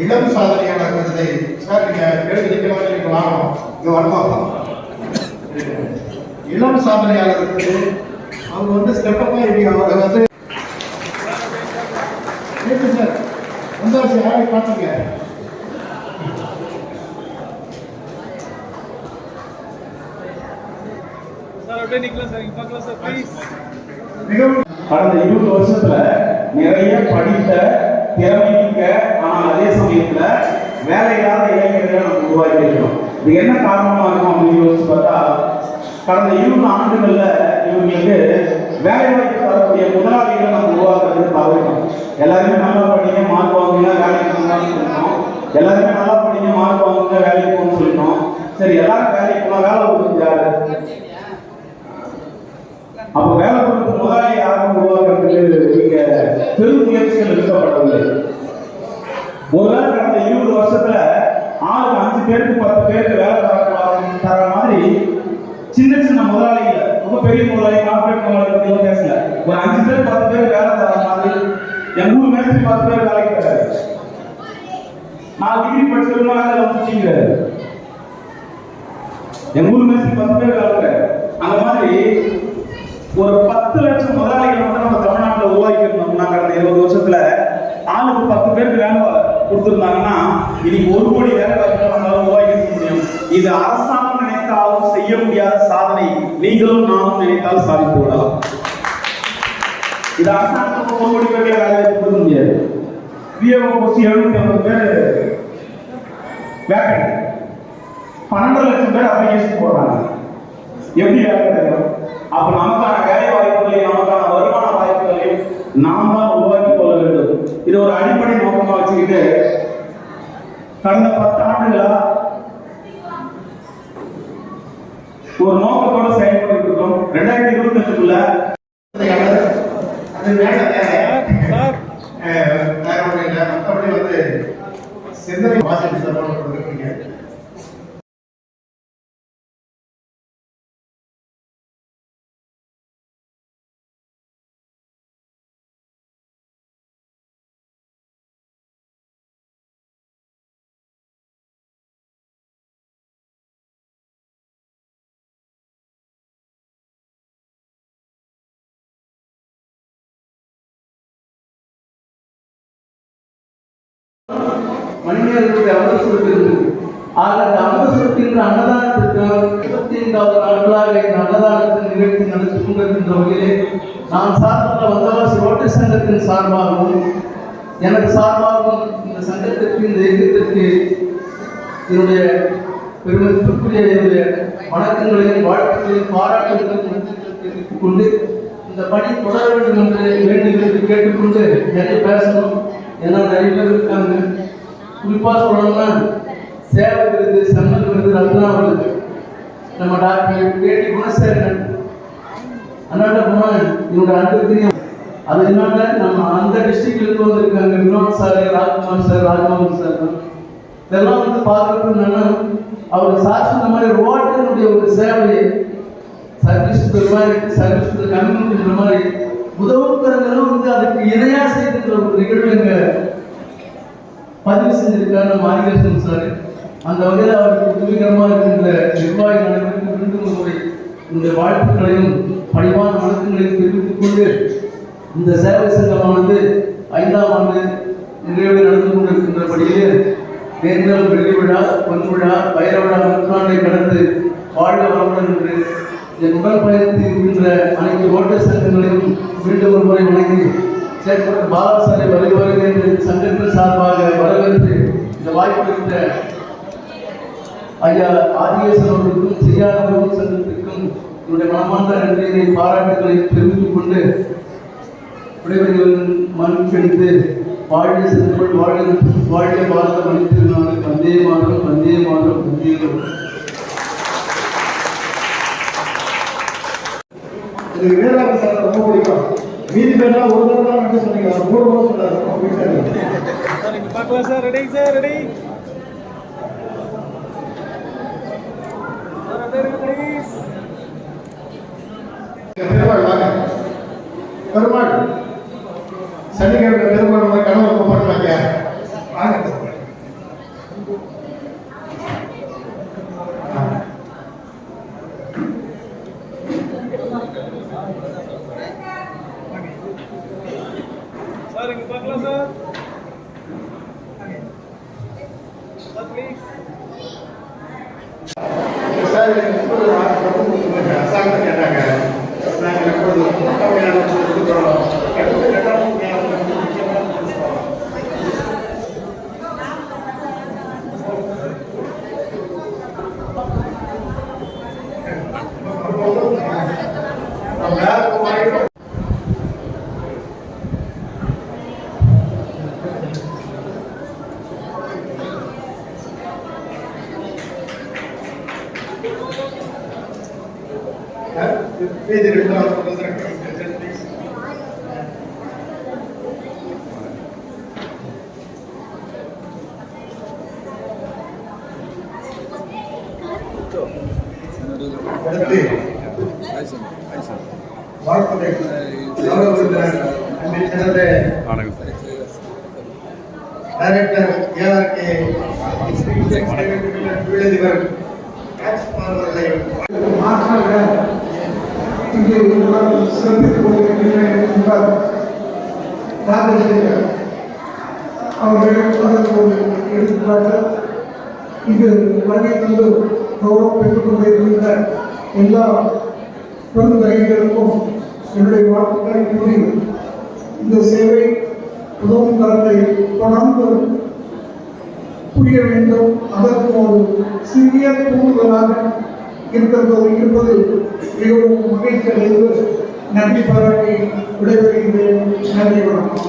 இளம் சாதனையாளர் விருதை சார் நீங்க எழுதி நிற்கலாம் நீங்க வாங்கணும் இங்க வரணும் இளம் சாதனையாளர் விருது அவங்க வந்து ஸ்டெப் அப்பா இப்படி அவங்க வந்து கேட்டு சார் வந்தாச்சு யாரை பார்த்தீங்க சார் அப்படியே நிக்கலாம் சார். இங்க பார்க்கலாம் சார். ப்ளீஸ் மிகவும் கடந்த இருபது வருஷத்துல நிறைய படித்த திறமைமிக்க ஆனால் அதே சமயத்துல வேலை இல்லாத இளைஞர்களை நம்ம உருவாக்கி இருக்கிறோம் இது என்ன காரணமா இருக்கும் அப்படின்னு யோசிச்சு பார்த்தா கடந்த இருபது ஆண்டுகள்ல இவங்களுக்கு வேலை வாய்ப்பு தரக்கூடிய முதலாளிகளை நம்ம உருவாக்குறது பார்க்கணும் எல்லாருமே நல்லா படிங்க மார்க் வாங்குங்க வேலைக்கு போங்கன்னு சொல்லிட்டோம். எல்லாருமே நல்லா படிங்க மார்க் வாங்குங்க வேலைக்கு போகணும்னு சொல்லிட்டோம். சரி எல்லாரும் வேலைக்கு போனா வேலை கொடுக்குறது யாரு அப்ப வேலை கொடுத்த முதலாளி யாரும் உருவாக்குறதுக்கு இங்க பெரும் முயற்சிகள் எடுக்கப்படவில்லை ஒருவேளை கடந்த இருபது வருஷத்துல ஆளுக்கு அஞ்சு பேருக்கு பத்து பேருக்கு வேலை தர தர மாதிரி சின்ன சின்ன முதலாளிகள் ரொம்ப பெரிய முதலாளி கார்பரேட் முதலாளி பத்தி எல்லாம் பேசல ஒரு அஞ்சு பேர் பத்து பேர் வேலை தர மாதிரி எங்க ஊர் மேஸ்திரி பத்து பேர் வேலைக்கு தராரு நாலு டிகிரி படிச்சவங்க வேலை வந்துச்சுங்கிறாரு எங்க ஊர் மேஸ்திரி பத்து பேர் வேலை தராரு அந்த மாதிரி ஒரு பத்து லட்சம் முதலாளிகள் மட்டும் நம்ம தமிழ்நாட்டில் உருவாக்கியிருந்தோம்னா கடந்த இருபது வருஷத்துல ஆளுக்கு பத்து பேருக்கு வேலை கொடுத்துருந்தாங்கன்னா இன்னைக்கு ஒரு கோடி வேலை வாய்ப்புகள் நம்மளால உருவாக்கி முடியும். இது அரசாங்கம் நினைத்தாலும் செய்ய முடியாத சாதனை. நீங்களும் நானும் நினைத்தால் சாதித்து விடலாம். இது அரசாங்கம் ஒரு கோடி பேருக்கு வேலை வாய்ப்பு கொடுக்க முடியாது. விஏஓ போஸ்ட் எழுநூத்தி ஐம்பது பேர் வேக்கண்ட். பன்னெண்டு லட்சம் பேர் அப்ளிகேஷன் போடுறாங்க. எப்படி வேலை அப்ப நமக்கான வேலை வாய்ப்புகளையும் நமக்கான வருமான வாய்ப்புகளையும் நாம் தான் உருவாக்கி கொள்ள வேண்டும். இது ஒரு அடிப்படை நோக்கமா வச்சுக்கிட்டு கடந்த பத்து ஆண்டுகளா ஒரு நோக்கத்தோட செயல்பட்டு இருக்கோம். ரெண்டாயிரத்தி இருபத்தி எட்டுக்குள்ள அது வேலை வேற ஒன்றும் இல்லை. மற்றபடி வந்து சிந்தனை வாசிப்பு சார் மணிநேரத்துடைய அவசரத்து இருக்கு ஆக அந்த அவசரத்தின் அன்னதானத்திற்கு இருபத்தி ஐந்தாவது நாட்களாக இந்த அன்னதானத்தின் நிகழ்ச்சி நடத்தி கொண்டிருக்கின்ற வகையிலே நான் சார்பாக வந்தவாசி ரோட்டை சங்கத்தின் சார்பாகவும் எனக்கு சார்பாகவும் இந்த சங்கத்திற்கு இந்த இயக்கத்திற்கு என்னுடைய பெருமை பெருமதிப்புக்குரிய என்னுடைய வணக்கங்களையும் வாழ்த்துக்களையும் பாராட்டுகளையும் தெரிவித்துக் கொண்டு இந்த பணி தொடர வேண்டும் என்று வேண்டுகிறது கேட்டுக்கொண்டு நிறைய பேசணும். ஏன்னா நிறைய பேர் இருக்காங்க. குறிப்பாக சொல்லணும்னா சேவை விருது செம்மல் விருது ரத்னா விருது நம்ம டாக்டர் கேட்டி குணசேகரன். அண்ணாட்ட போனால் இவங்க அன்பு தெரியும் அது என்னன்னா நம்ம அந்த டிஸ்ட்ரிக்ட்லேருந்து வந்திருக்காங்க. Vinod sir Rajkumar sir Rajmohan sir இதெல்லாம் வந்து பார்க்கறது என்னன்னா அவர் சாட்சி சொன்ன மாதிரி ரோட்டினுடைய ஒரு சேவையை சர்வீஸ் மாதிரி சர்வீஸ் கம்யூனிட்டின்ற மாதிரி உதவுக்கிறவங்களும் வந்து அதுக்கு இணையா செய்திருக்கிற ஒரு நிகழ்வு எங்க பதிவு செஞ்சிருக்காரு மாரிகிருஷ்ணன் சார். அந்த வகையில் அவருக்கு உதவிகரமாக இருக்கின்ற நிர்வாகி அனைவருக்கும் மீண்டும் இந்த வாழ்த்துக்களையும் பணிவான வணக்கங்களையும் தெரிவித்துக் கொண்டு இந்த சேவை சங்கமானது ஐந்தாம் ஆண்டு நிறைவு நடந்து கொண்டிருக்கின்றபடியே தேர்தல் வெள்ளி விழா பொன் விழா வைர விழா நூற்றாண்டை கடந்து வாழ்க வளமுடன் என்று என் உடல் பயணத்தில் இருக்கின்ற அனைத்து ஓட்டர் சங்கங்களையும் மீண்டும் ஒரு முறை வணங்கி செயற்பட்ட பாலாசாலை வருக என்று சங்கத்தின் சார்பாக வரவேற்று இந்த வாய்ப்பு இருந்த ஐயா ஆதியேசன் அவர்களுக்கும் செய்யாதவர்களும் சங்கத்திற்கும் என்னுடைய மனமார்ந்த நன்றியை பாராட்டுகளை தெரிவித்துக் கொண்டு விடைபெறுவதன் மனுக்கெடுத்து வாழ்க செல்வள் வாழ்க வாழ்க பாரத மணி வந்தே மாதம் வந்தே மாதம் வந்தே மாதம். எனக்கு வேதாந்த சார் ரொம்ப பிடிக்கும். மீதி பேர்லாம் ஒரு தடவை தான் வந்து சொன்னீங்க. மூணு தடவை சொன்னார். ரொம்ப பிடிச்சாரு பார்க்கலாம் sir. Ready sir ready Perumal வாங்க. பெருமாள் சனிக்கிழமை பெருமாள் வந்து கனவு கூப்பிடுறாங்க வாங்க பார்க்கலாம் சார் சார் ப்ளீஸ் சார் எப்போது அரசாங்கம் கேட்டாங்க நாங்கள் எப்போது தமிழ்நாடு கொடுக்குறோம் ரெண்டாவது முக்கியமான நம்ம பேஜ் ரெண்டாவது அடுத்து வாழ்த்துறை கௌரவ விருந்தினர் அன்பின் சிறந்த டைரக்டர் ஏஆர்கே தொழிலதிபர் ராஜ்குமார் அவர்களை மாற்றாக இங்கே உங்களால் சிறப்பித்துக் கொண்டிருக்கின்ற ராஜசேகர் அவர்கள் அதற்கு ஒரு எடுத்துக்காட்டு இது வருகை தந்து கௌரவம் பெற்றுக் கொண்டிருக்கின்ற எல்லா பெருந்தகைகளுக்கும் என்னுடைய வாழ்த்துக்களை கூறி இந்த சேவை உதவும் தரத்தை தொடர்ந்து புரிய வேண்டும். அதற்கு ஒரு சிறிய தூண்டுதலாக இருக்கிறது இருப்பது மிகவும் மகிழ்ச்சி அடைந்து நன்றி பாராட்டி விடைபெறுகின்றேன். நன்றி வணக்கம்.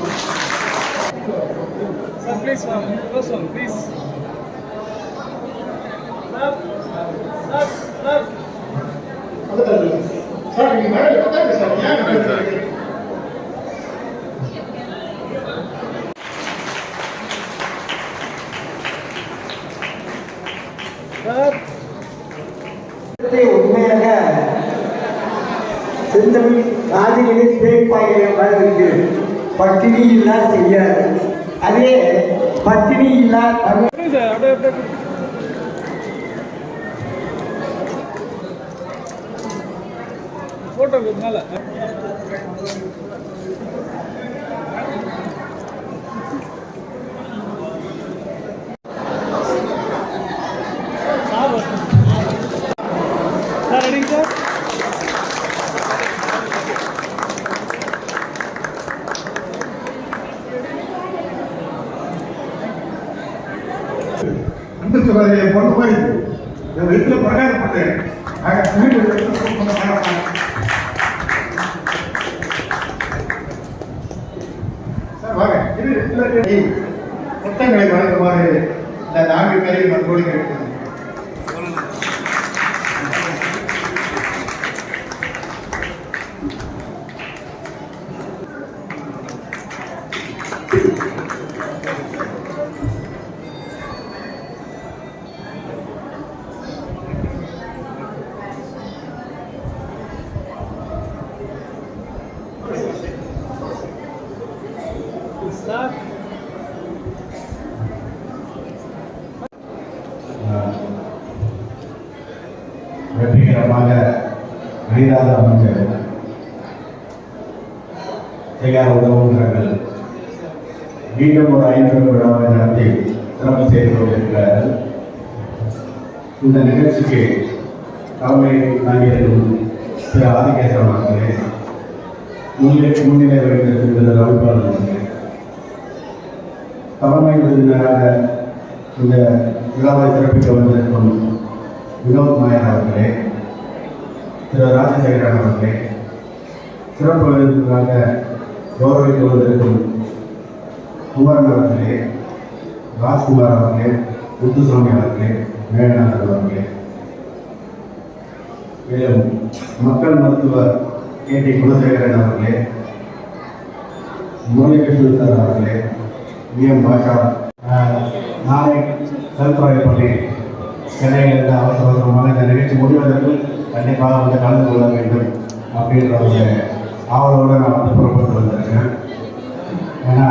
சார் நீங்க மேலே உட்காருங்க சார் ஏன் சார் உண்மையாக செந்தமிழ் காதிலே இருக்கு பட்டினி இல்லா செய்யாது அதே பட்டினி இல்லா தமிழ் அப்படியே சார் அப்படியே அப்படியே ஃபோட்டோ மேலே சார் ரெடிங்க சார் அந்த சொல்றாரு என் பொண்ணு போய் என் வீட்டுல பிரகாரம் பண்ணேன் ஆக வீட்டு பண்ண மாட்டேன் சார் வாங்க இது வழங்குமாறு இந்த நான்கு பேரையும் மறுபடி கேட்கிறேன் இந்த நிகழ்ச்சிக்கு தலைமை தாங்கியிருக்கும் திரு ஆதிகேசவன் அவர்களே முன்னிலை முன்னிலை வைத்திருக்கின்ற ரவிபாலன் அவர்களே தலைமை விருந்தினராக இந்த விழாவை சிறப்பிக்க வந்திருக்கும் வினோத் நாயர் அவர்களே திரு ராஜசேகரன் அவர்களே சிறப்பு விருந்தினராக கௌரவிக்க வந்திருக்கும் குமரன் அவர்களே ராஜ்குமார் அவர்களே முத்துசாமி அவர்களே மேகநாதன் அவர்களே மேலும் மக்கள் மருத்துவர் கே. டி. குலசேகரன் அவர்களே முரளிகிருஷ்ணன் சார் அவர்களே வி. எம். பாஷா ஆஹ், நாளை செல்துறை பள்ளி சென்னையிலிருந்து அவசர அவசரமாக இந்த நிகழ்ச்சி முடிவதற்கு கண்டிப்பாக வந்து கலந்து கொள்ள வேண்டும் அப்படின்ற ஒரு ஆவலோடு நான் வந்து புறப்பட்டு வந்திருக்கேன் ஏன்னா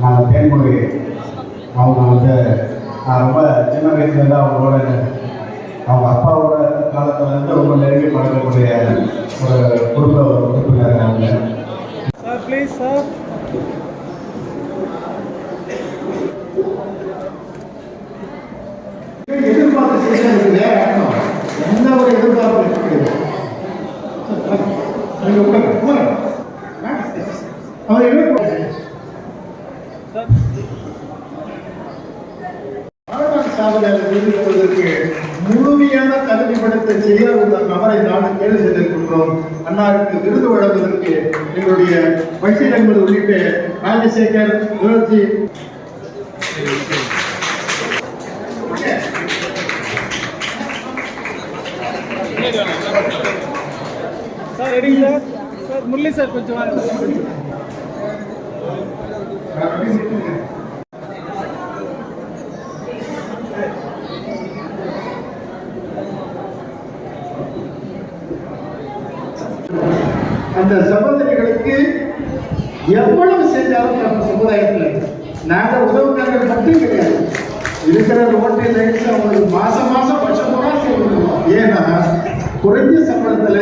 நான் தேன்மொழி அவங்க வந்து நான் ரொம்ப சின்ன வயசுலேருந்து அவங்களோட அவங்க அப்பாவோட காலத்துலேருந்து ரொம்ப நெருங்கி பழக்கக்கூடிய ஒரு குடும்ப உறுப்பினர் அவங்க. சார் ப்ளீஸ் சார் எதிர்பார்ப்பு எந்த ஒரு எதிர்பார்ப்பு காவலர் நியமிப்பதற்கு முழுமையான தகுதிப்படுத்த செய்ய உள்ள நபரை நாடு தேர்வு செய்திருக்கின்றோம். அன்னாருக்கு விருது வழங்குவதற்கு எங்களுடைய பஷீர் அகமது உள்ளிட்ட ராஜசேகர் முயற்சி சார் ரெடி முரளி சார் கொஞ்சம் அந்த சகோதரிகளுக்கு எவ்வளவு செஞ்சாலும் நம்ம சமுதாயத்தில் நாங்க உதவுக்காரர்கள் மட்டும் கிடையாது. இருக்கிற ரோட்டை லைட்ஸ் அவங்களுக்கு மாசம் மாசம் வருஷம் பூரா செய்யணும் ஏன்னா குறைஞ்ச சம்பளத்துல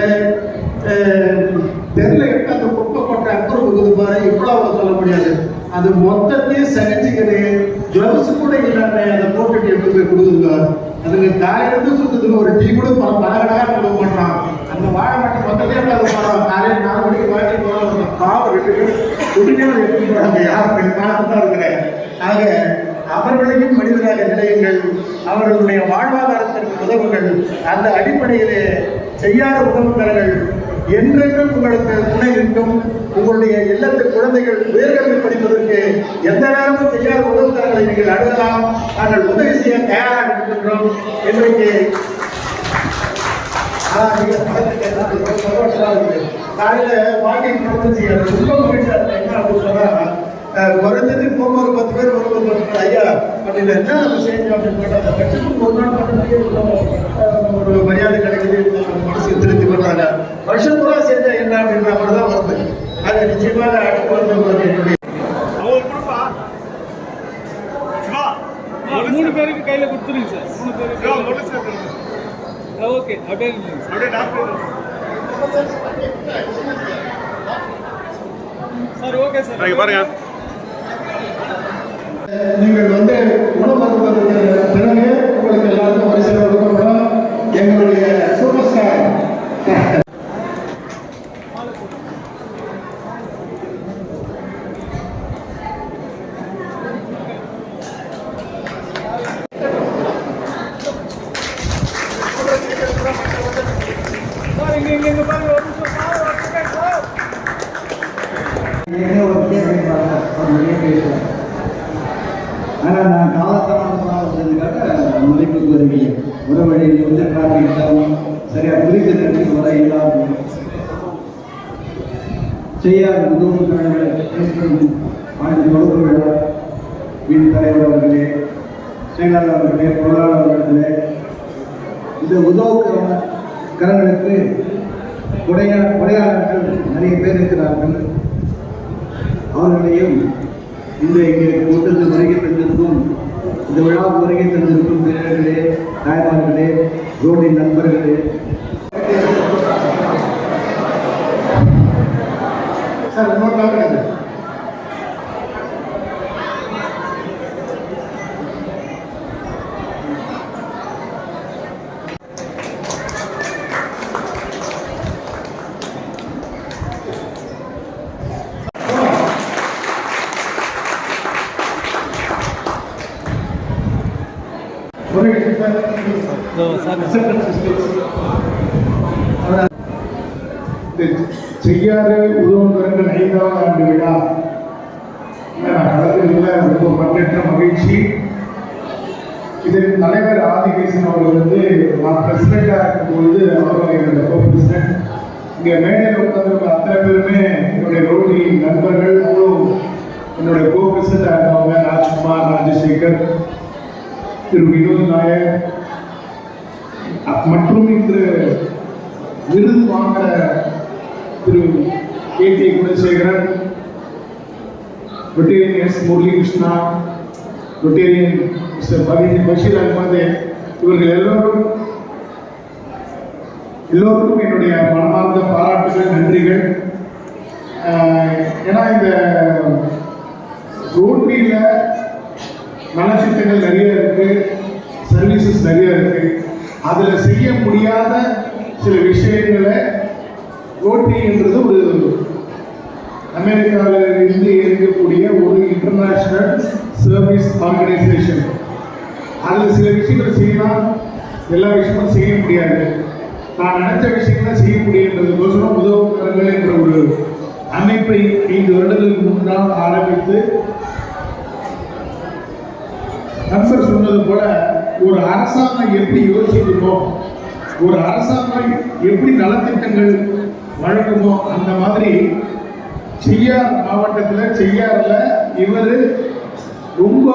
தெருல இட்டு அந்த குப்பை கொட்டை அப்புறம் இருக்குது பாரு இவ்வளவு சொல்ல முடியாது. அது மொத்தத்தையும் சகிச்சுக்கிட்டு ஜோஸ் கூட இல்லாம அதை போட்டுட்டு எடுத்து போய் கொடுக்குதுங்க அதுக்கு காலையிலிருந்து சுத்துதுங்க ஒரு டீ கூட பல பலகடாக கொடுக்க மாட்டான் அந்த வாழை மட்டும் மொத்தத்தையும் அது போறோம் காலையில் நாலு மணிக்கு வாங்கி போறோம் பாவம் ரெண்டு பேரும் துணியே யாரும் பார்த்து தான் இருக்கிறேன் ஆக அவர்களையும் மனிதராக நிலையுங்கள் அவர்களுடைய வாழ்வாதாரத்திற்கு உதவுங்கள் அந்த அடிப்படையிலே செய்யாத உதவுகிறார்கள் என்றென்றும் உங்களுக்கு துணை இருக்கும் உங்களுடைய இல்லத்து குழந்தைகள் உயர்கல்வி படிப்பதற்கு எந்த நேரமும் செய்யாத உதவுகிறார்களை நீங்கள் அணுகலாம் நாங்கள் உதவி செய்ய தயாராக இருக்கின்றோம். இன்றைக்கு காலையில வாக்கிங் நடந்து ரொம்ப மகிழ்ச்சியா என்ன அப்படின்னு சொன்னா போகும்போது பத்து பேர் வரும்போது பத்து பேர் ஐயா அப்படின்னு என்ன நம்ம அப்படின்னு அந்த கட்சிக்கு ஒரு நாள் பண்ணதுக்கே ஒரு மரியாதை கிடைக்குது மனசு திருப்தி பண்றாங்க வருஷம் பூரா செஞ்ச என்ன அப்படின்ற மாதிரி தான் வருது அது நிச்சயமாக அடுத்து வந்து என்னுடைய மூணு பேருக்கு கையில கொடுத்துருங்க சார் மூணு பேருக்கு ஓகே அப்படியே சார் ஓகே சார் பாருங்க. நீங்கள் வந்து உணவு அருந்துவதற்கு பிறகு உங்களுக்கு எல்லாருக்கும் வரிசையில் கொடுக்கப்படும் எங்களுடைய சூப்பர் ஸ்டார் சார் இங்க இங்க இங்க பாருங்க ஒரு நிமிஷம் சார் ஒரு செகண்ட் சார் ஏற்கனவே ஒரு விஷயம் பேசுவாங்க அவர் நிறைய பேசுவார் ஆனால் நான் காலத்தாமதமாக வந்ததுக்காக மதிப்பு கோருகிறேன் உறவழியில் வந்து டிராஃபிக் இல்லாமல் சரியாக குறித்த நேரத்துக்கு வர இல்லாமல் செய்யாத உதவும் ஆண்டு தொடர்பு விழா வீண் தலைவர் அவர்களே செயலாளர் அவர்களே பொருளாளர் அவர்களே இந்த உதவுக்கிற கரங்களுக்கு கொடையா கொடையாளர்கள் நிறைய பேர் இருக்கிறார்கள். அவர்களையும் இந்த இங்கே கூட்டத்தில் வருகை தந்திருக்கும் இந்த விழாவுக்கு வருகை தந்திருக்கும் வீரர்களே தாய்மார்களே ரோடின் நண்பர்களே. சார் இன்னொரு நாள் செய்யாத ஐந்தாவது ஆண்டு விழா. நான் கலந்துள்ள ரொம்ப பங்கேற்ற மகிழ்ச்சி. இதன் தலைவர் ஆதிகேசன் அவர்கள் வந்து நான் பிரசிடெண்டாக இருக்கும்பொழுது அவர் என்னோட கோ இங்கே மேடையில் உட்கார்ந்து அத்தனை பேருமே என்னுடைய ரோட்டி நண்பர்கள் அவங்களும் என்னுடைய கோ பிரசிடென்டாக இருந்தவங்க ராஜ்குமார் ராஜசேகர் திரு வினோத் நாயர். மற்றும் இன்று விருது வாங்குற Thiru K T Gunasekaran rotarian S Muralikrishna rotarian mister பகீர் பஷீர் அஹமது இவர்கள் எல்லோரும் எல்லோருக்கும் என்னுடைய மனமார்ந்த பாராட்டுகள் நன்றிகள். ஏன்னா இந்த ரோட்ரியில் நலத்திட்டங்கள் நிறைய இருக்கு சர்வீசஸ் நிறைய இருக்கு. அதில் செய்ய முடியாத சில விஷயங்களை ரோட்டரி என்றது ஒரு அமெரிக்காவில் இருந்து இருக்கக்கூடிய ஒரு இன்டர்நேஷ்னல் சர்வீஸ் ஆர்கனைசேஷன் அதில் சில விஷயங்கள் செய்யலாம் எல்லா விஷயமும் செய்ய முடியாது. நான் நினைச்ச விஷயங்களை செய்ய முடியுன்றதுக்கோசரம் உதவுகிறார்கள் என்ற ஒரு அமைப்பை ஐந்து வருடங்களுக்கு முன்னால் ஆரம்பித்து நண்பர் சொன்னது போல ஒரு அரசாங்கம் எப்படி யோசிக்குமோ ஒரு அரசாங்கம் எப்படி நலத்திட்டங்கள் வழங்குமோ அந்த மாதிரி செய்யார் மாவட்டத்தில் செய்யாரில் இவர் ரொம்ப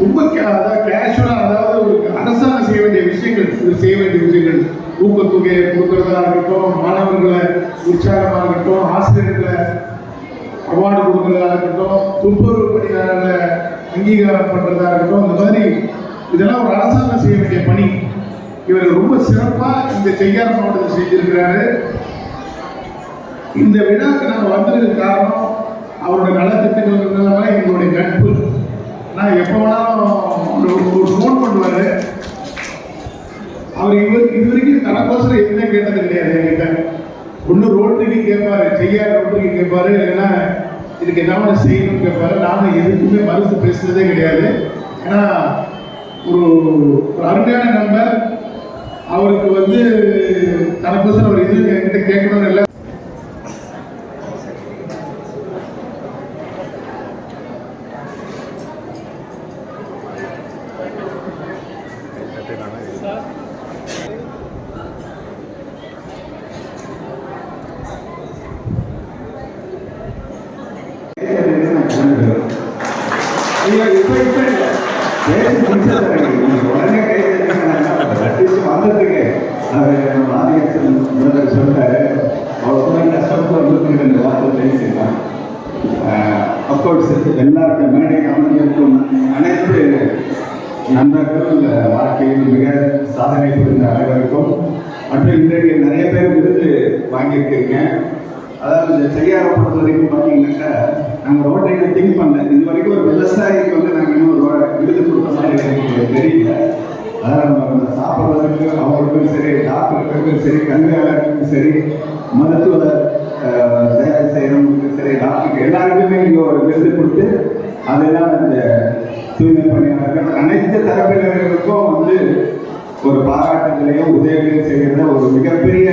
ரொம்ப அதாவது கேஷுவலாக அதாவது ஒரு அரசாங்கம் செய்ய வேண்டிய விஷயங்கள் இவர் செய்ய வேண்டிய விஷயங்கள். ஊக்கத்தொகையை கொடுக்கறதா இருக்கட்டும் மாணவர்களை உற்சாகமாக இருக்கட்டும் ஆசிரியர்களை அவார்டு கொடுக்கறதா இருக்கட்டும் துப்புரவு பணியாளர்களை அங்கீகாரம் பண்ணுறதா இருக்கட்டும் அந்த மாதிரி இதெல்லாம் ஒரு அரசாங்கம் செய்ய வேண்டிய பணி. இவர் ரொம்ப சிறப்பாக இந்த செய்யார் மாவட்டத்தில் செஞ்சிருக்கிறாரு. இந்த விழாக்கு நாங்கள் வந்ததுக்கு காரணம் அவரோட நலத்திட்டங்கள் இருந்ததுனால எங்களுடைய நட்பு. நான் எப்போ வேணாலும் ஒரு ஃபோன் பண்ணுவார். அவர் இவர் இது வரைக்கும் தனக்கோசரம் எதுவுமே கேட்டது கிடையாது என்கிட்ட. ஒன்று ரோட்டுக்கு கேட்பாரு செய்யார் ரோட்டுக்கு கேட்பாரு இல்லைன்னா இதுக்கு என்ன ஒன்று செய்யணும்னு கேட்பாரு. நானும் எதுக்குமே மறுத்து பேசுனதே கிடையாது. ஏன்னா ஒரு ஒரு அருமையான நண்பர். அவருக்கு வந்து தனக்கோசரம் அவர் இது என்கிட்ட கேட்கணும்னு இல்லை ஐயோ, இப்ப இப்ப இல்ல. பேசி முடிச்சதுக்கு நீங்க உடனே கை தட்டினீங்கன்னா, அட்லீஸ்ட் வந்ததுக்கு அவர் நம்ம ஆதியத்தில் முதல்வர் சொல்றாரு அவர் கூட கஷ்டப்பட்டு வந்து ரெண்டு வார்த்தை அப்கோர்ஸ் எல்லாருக்கும் மேடை அமைந்திருக்கும் அனைத்து நண்பர்கள் வாழ்க்கையில் மிக சாதனை புரிந்த அனைவருக்கும். மற்றும் இன்றைக்கு நிறைய பேர் விருது வாங்கியிருக்கீங்க. அதாவது இந்த செய்யாரை பொறுத்த வரைக்கும் பார்த்தீங்கன்னாக்கா நாங்கள் ரோட்டை திங்க் பண்ணல. இது வரைக்கும் ஒரு விவசாயிக்கு வந்து நாங்கள் இன்னும் ஒரு விருது கொடுத்த மாதிரி எனக்கு தெரியல. அதாவது நம்ம சாப்பிட்றதுக்கு அவங்களுக்கும் சரி டாக்டருக்கும் சரி கல்வியாளருக்கும் சரி மருத்துவர் சேவை செய்கிறவங்களுக்கும் சரி டாக்டருக்கு எல்லாருக்குமே இங்கே ஒரு விருது கொடுத்து அதெல்லாம் இந்த தூய்மை பணியாளர்கள் அனைத்து தரப்பினர்களுக்கும் வந்து ஒரு பாராட்டுகளையும் உதவிகளையும் செய்கிற ஒரு மிகப்பெரிய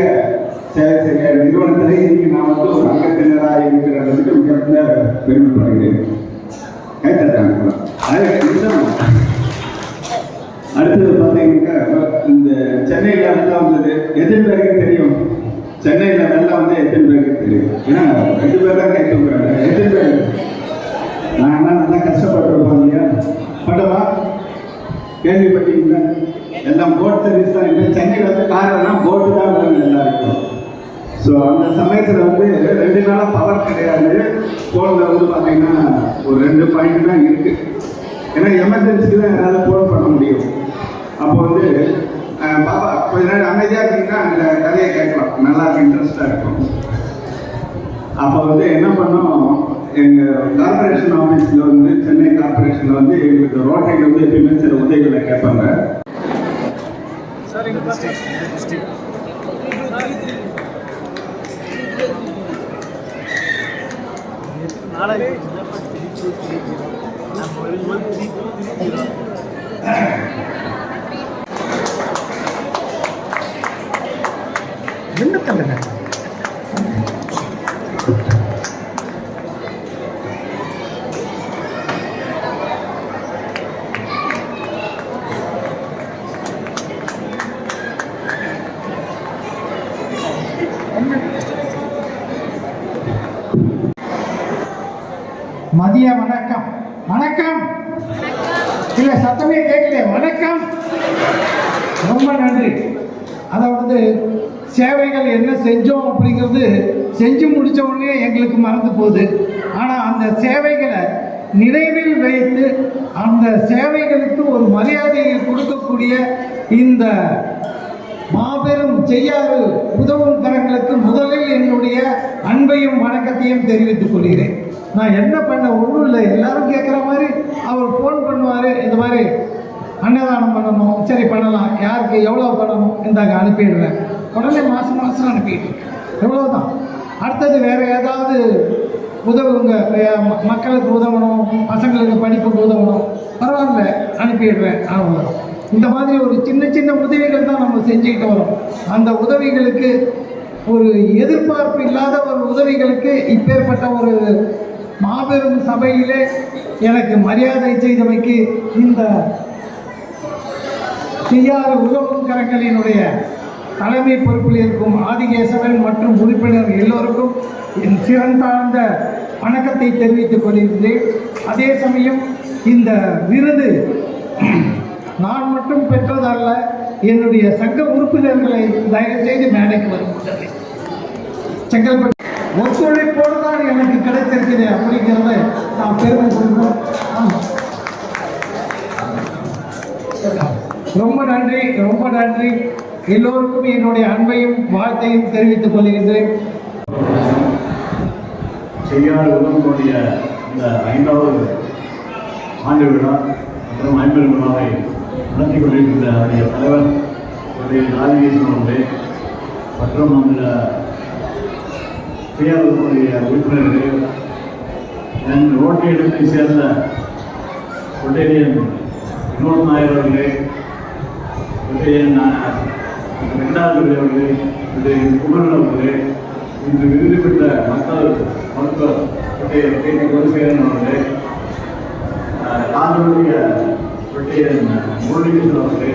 சேவை செய்கிற நிறுவனத்திலே இன்னைக்கு நான் வந்து ஒரு அங்கத்தினராக இருக்கிறதுக்கு மிகப்பெரிய பெருமைப்படுகிறேன் அடுத்தது பார்த்தீங்கன்னா இந்த சென்னையில் வெள்ளம் வந்தது. எத்தனை தெரியும். சென்னையில் வெள்ளம் வந்து எத்தனை பேருக்கு தெரியும்? ஏன்னா ரெண்டு பேர் தான் கேட்க போகிறாங்க எத்தனை பேர்? நான் என்ன நல்லா கஷ்டப்பட்டுருப்போம் இல்லையா? பட்டவா கேள்விப்பட்டீங்களா? எல்லாம் போட் சர்வீஸ் தான். இப்போ சென்னையில் வந்து காரெல்லாம் போட்டு தான் வேணும் எல்லாருக்கும். ஸோ அந்த சமயத்தில் வந்து ரெண்டு நாளாக பவர் கிடையாது. ஃபோனில் வந்து பார்த்தீங்கன்னா ஒரு ரெண்டு பாயிண்ட் தான் இருக்குது ஏன்னா எமர்ஜென்சிக்கு தான் என்னால் ஃபோன் பண்ண முடியும். அப்போ வந்து பாபா கொஞ்ச நேரம் அமைதியாக இருக்கீங்கன்னா அந்த கதையை கேட்கலாம். நல்லா இன்ட்ரெஸ்டாக இருக்கும். அப்போ வந்து என்ன பண்ணோம்? எங்கள் கார்பரேஷன் ஆஃபீஸில் வந்து சென்னை கார்பரேஷனில் வந்து எங்களுக்கு ரோட்டைக்கு வந்து எப்பயுமே சில உதவிகளை கேட்பாங்க. சார் செஞ்சு முடித்த உடனே எங்களுக்கு மறந்து போகுது. ஆனால் அந்த சேவைகளை நினைவில் வைத்து அந்த சேவைகளுக்கு ஒரு மரியாதையை கொடுக்கக்கூடிய இந்த மாபெரும் செய்யாறு உதவும் கரங்களுக்கு முதலில் என்னுடைய அன்பையும் வணக்கத்தையும் தெரிவித்துக் கொள்கிறேன். நான் என்ன பண்ண ஒன்றும் இல்லை. எல்லாரும் கேட்குற மாதிரி அவர் ஃபோன் பண்ணுவார். இந்த மாதிரி அன்னதானம் பண்ணணும். சரி பண்ணலாம். யாருக்கு எவ்வளோ பண்ணணும் இந்தாங்க அனுப்பிடுவேன் உடனே மாதம் மாதம் எவ்வளோ எவ்வளோதான் அடுத்தது வேறு ஏதாவது உதவுங்க? மக்களுக்கு உதவணும் பசங்களுக்கு படிப்புக்கு உதவணும். பரவாயில்ல அனுப்பிடுறேன் அவ்வளோ இந்த மாதிரி ஒரு சின்ன சின்ன உதவிகள் தான் நம்ம செஞ்சுக்கிட்டு வரோம். அந்த உதவிகளுக்கு ஒரு எதிர்பார்ப்பு இல்லாத ஒரு உதவிகளுக்கு இப்பேற்பட்ட ஒரு மாபெரும் சபையிலே எனக்கு மரியாதை செய்தமைக்கு இந்த செய்யாத உதவும் கரங்களினுடைய தலைமை பொறுப்பில் இருக்கும் ஆதிகேசவன் மற்றும் உறுப்பினர் எல்லோருக்கும் என் சிறந்தாழ்ந்த வணக்கத்தை தெரிவித்துக் கொள்கிறேன் அதே சமயம் இந்த விருது நான் மட்டும் பெற்றதல்ல என்னுடைய சங்க உறுப்பினர்களை தயவு செய்து மேடைக்கு வருகின்றேன் செங்கல்பட்டு. ஒத்துழைப்போடு தான் எனக்கு கிடைத்திருக்கிறது அப்படிங்கிறத நான் பெருமை கொள்கிறோம். ரொம்ப நன்றி ரொம்ப நன்றி. எல்லோருக்கும் என்னுடைய அன்பையும் வாழ்த்தையும் தெரிவித்துக் கொள்கின்றேன். செய்யாத உணவனுடைய இந்த ஐந்தாவது ஆண்டு விழா மற்றும் ஐம்பது விழாவை நடத்தி கொண்டிருக்கின்ற அவருடைய தலைவர் அவருடைய ராஜகேசன் அவர்களே மற்றும் அந்த சுயாதனுடைய உறுப்பினர்களே என் ரோட்டை இடத்தை சேர்ந்த கொட்டேரியன் வினோத் நாயர் அவர்களே கொட்டேரியன் ரெண்டாவது அவர்களே கொட்டேரியன் குமரன் அவர்களே இன்று விருது பெற்ற மக்கள் மருத்துவர் கொட்டையர் கே. டி குலசேகரன் அவர்களே காதலுடைய கொட்டையன் முரளிகிருஷ்ணன் அவர்களே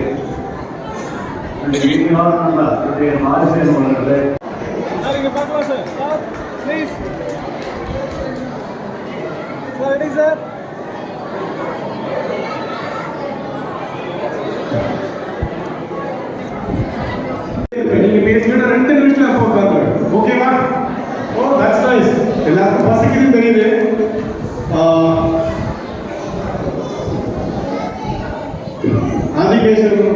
இனிமையான நண்பர் கொட்டையர் மாரிசேகரன் அவர்களே. சார் இங்க பார்க்கலாம் sir sir please sir ready sir நீங்க பேசுகிற ரெண்டு நிமிஷத்துல அப்போ உட்காந்து ஓகேவா ஓ oh, தட்ஸ் நைஸ் எல்லாருக்கும் பசிக்குது தெரியுது. ஆதிகேஸ்வரன்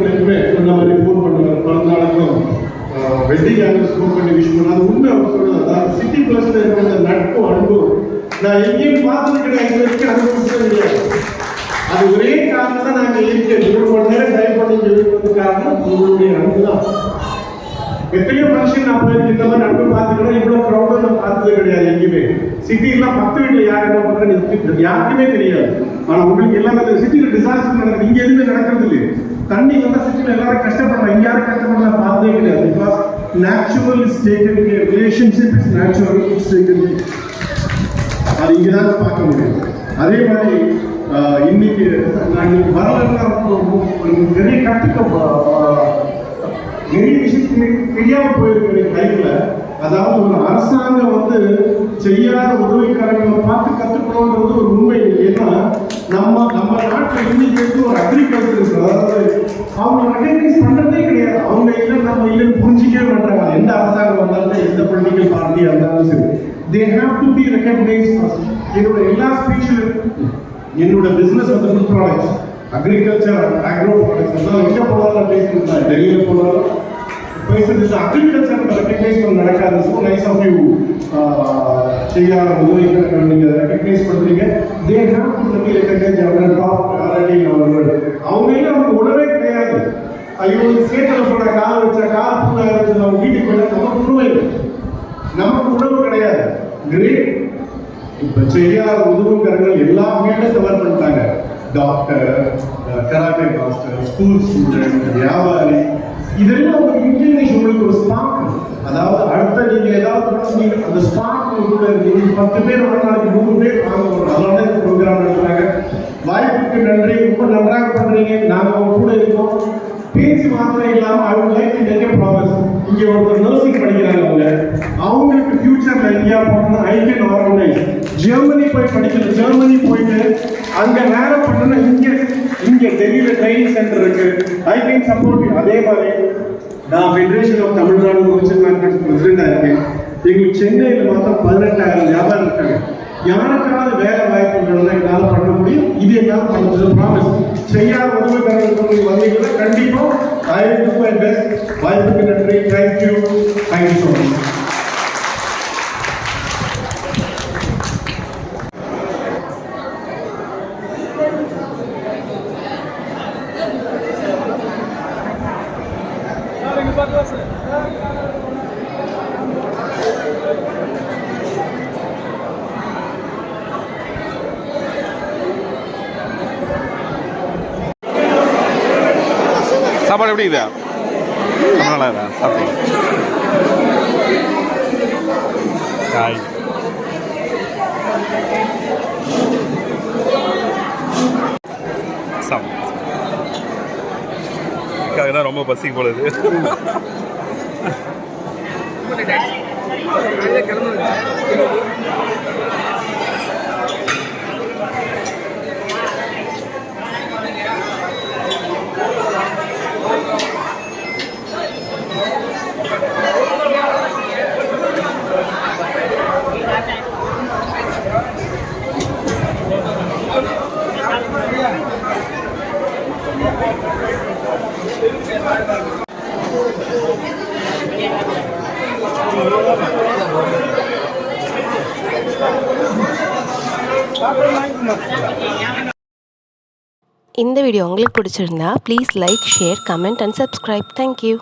சொன்ன மாதிரி ஃபோன் பண்ணுவார் பிறந்த நாளுக்கும் வெட்டிங் ஆனிவர்ஸ் ஃபோன் பண்ணி விஷ் பண்ண. அது உண்மை அவர் சொல்றது. அதாவது சிட்டி பிளஸ்ல இருக்கிற அந்த நட்பும் நான் எங்கேயும் பார்த்தது கிடையாது இது வரைக்கும் அனுபவிச்சது கிடையாது அது ஒரே காரணம் தான் நாங்கள் இருக்கேன். நூறு மணி நேரம் டைம் பண்ணி இருக்கிறது காரணம் உங்களுடைய அன்பு தான் எத்தனையோ மனுஷன் நான் போய் இந்த மாதிரி நட்பு பார்த்துக்கணும் இவ்வளோ க்ரௌடும் நான் பார்த்தது கிடையாது எங்கேயுமே சிட்டிலாம் பத்து வீட்டில் யார் என்ன பண்றாங்க யாருக்குமே தெரியாது ஆனால் உங்களுக்கு எல்லாமே சிட்டியில் டிசாஸ்டர் நடக்குது இங்கே எதுவுமே நடக்கிறது இல்லையே தண்ணி வந்தால் சிட்டியில் எல்லாரும் கஷ்டப்படுறாங்க இங்க யாரும் கஷ்டப்படுறாங்க பார்த்ததே கிடையாது because natural is taken relationship is natural is taken அது இங்கே தான் பார்க்க முடியும் அதே மாதிரி இன்னைக்கு நான் இன்னைக்கு வரலாறு நிறைய கற்றுக்க நிறைய விஷயத்துக்கு தெரியாம போயிருக்கிற டைம்ல அதாவது ஒரு அரசாங்கம் வந்து செய்யாத உதவிக்காரங்களை பார்த்து கத்துக்கணும்ன்றது ஒரு உண்மை ஏன்னா நம்ம நம்ம நாட்டில் இன்னைக்கு வந்து ஒரு அக்ரிகல்ச்சர் அதாவது அவங்க ரெகனைஸ் பண்றதே கிடையாது. அவங்க இல்லை நம்ம இல்லைன்னு புரிஞ்சிக்கவே மாட்டாங்க. எந்த அரசாங்கம் வந்தாலும் எந்த பொலிட்டிக்கல் பார்ட்டியா இருந்தாலும் சரி. They have to be recognise என்னோட எல்லா ஸ்பீச்சிலும் என்னோட பிசினஸ் வந்து food products agriculture agro products எல்லாம் எங்க போனாலும் பேசிட்டு டெல்லியில போனாலும் பேசுறது அக்ரிகல்ச்சர் ரெக்கக்னைஸ் பண்ண நடக்காது. ஸோ நைஸ் ஆஃப் யூ செய்யாத உதவிகள் நீங்க ரெக்கக்னைஸ் பண்றீங்க. They have to be recognise our top already அவர்கள் அவங்க அவங்க உடனே கிடையாது. ஐயோ சேத்துல போட கால் வச்சா கால் புண்ணா இருந்துச்சு அவங்க வீட்டுக்கு போயிட்டா நமக்கு உணவு இல்லை. நமக்கு உணவு கிடையாது. கிரேட் இப்ப செய்யாத உதவுகரங்கள் எல்லா வீடும் கவர் பண்ணிட்டாங்க? Doctor karate master school student வியாபாரி இதெல்லாம் ஒரு இன்ஜினியரிங் உங்களுக்கு ஒரு ஸ்பார்க் அதாவது அடுத்த நீங்க ஏதாவது நீங்க அந்த ஸ்பார்க் கூட நீங்க பத்து பேர் ஒரு நாளைக்கு நூறு பேர் வாங்க அதனால இந்த ப்ரோக்ராம் நடத்துறாங்க வாய்ப்புக்கு நன்றி ரொம்ப நன்றாக பண்றீங்க. நாங்க உங்க கூட இருக்கோம். பேச்சு மாத்திரம் இல்லாம I would like to make a promise இங்க ஒருத்தர் நர்சிங் படிக்கிறாங்க அவங்க அவங்களுக்கு ஃபியூச்சர்ல இந்தியா போகணும் ஐ கேன் ஆர்கனைஸ் ஜெர்மனி போய் படிக்கல ஜெர்மனி போயிட்டு அங்க வேலை பண்ணணும் இங்க இங்க டெல்லியில ட்ரைனிங் சென்டர் இருக்கு. ஐ கேன் சப்போர்ட் அதே மாதிரி நான் federation of Tamil Nadu merchant market பிரசிடண்டா இருக்கேன். எங்களுக்கு சென்னையில் மாத்திரம் பதினெட்டாயிரம் வியாபாரம் இருக்காங்க. யாருக்காவது வேலை முடியும். இது என்னால் பண்ண ப்ராமிஸ் செய்யாத உதவிக்காரர்கள் வந்தீங்கன்னா கண்டிப்பாக ஐ டு பெஸ்ட் வாய்ப்புக்கு நன்றி. Thank you thank you so much sir இங்க பார்க்கலாம் சார் எப்படி இதா நல்லா இதா சாப்பிட்டீங்க காய் சாப்பிடு அதுக்காக தான் ரொம்ப பசி போலது இந்த வீடியோ உங்களுக்கு பிடிச்சிருந்தா please like share comment and subscribe thank you